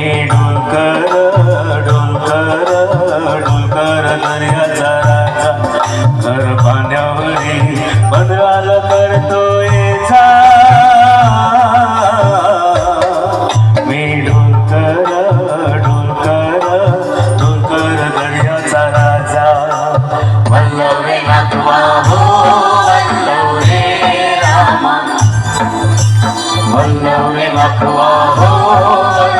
मी डोलकर डोलकर डोलकर दर्याचा घर पाण्यावरी बदलाल करतोय मी डोलकर डोलकर डोलकर दर्याचा राजा वल्लवे नातवा हो वल्लवे रामा. वल्लवे हो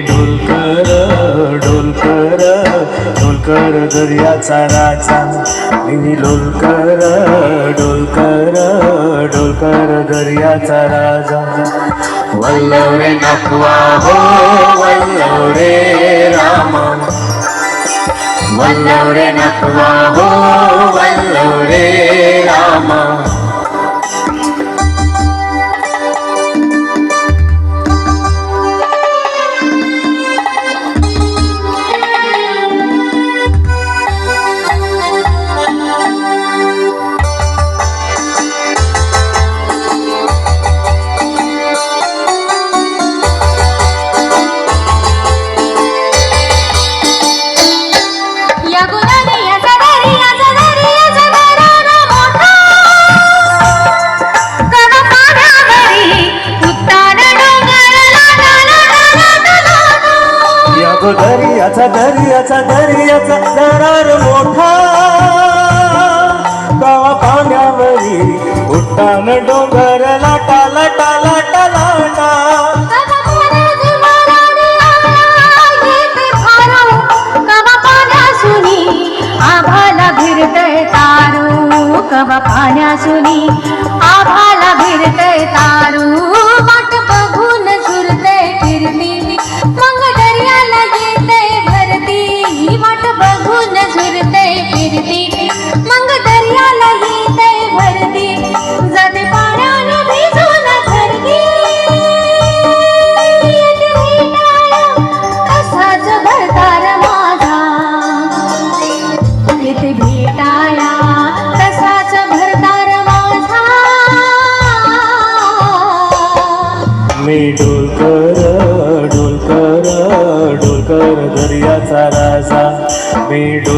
ढोलकर ढोलकर ढोलकर दर्याचा राजा. मी ढोलकर ढोलकर ढोलकर दर्याचा राजा. वल्लवे नखवा हो वल्लव रे राम. वल्लव रे नखवा हो वल्लव रे mama. दर्याचा दर्याचा दर्याचा दरार मोठा. गावा पाण्यावरी उट्टान डोंगर लाटा लाटा लाटा लाटा. आभाला भिरतय तारू. कवा पाण्यासुनी मी डोलकर डोलकर डोलकर दर्याचा राजा. मी डोल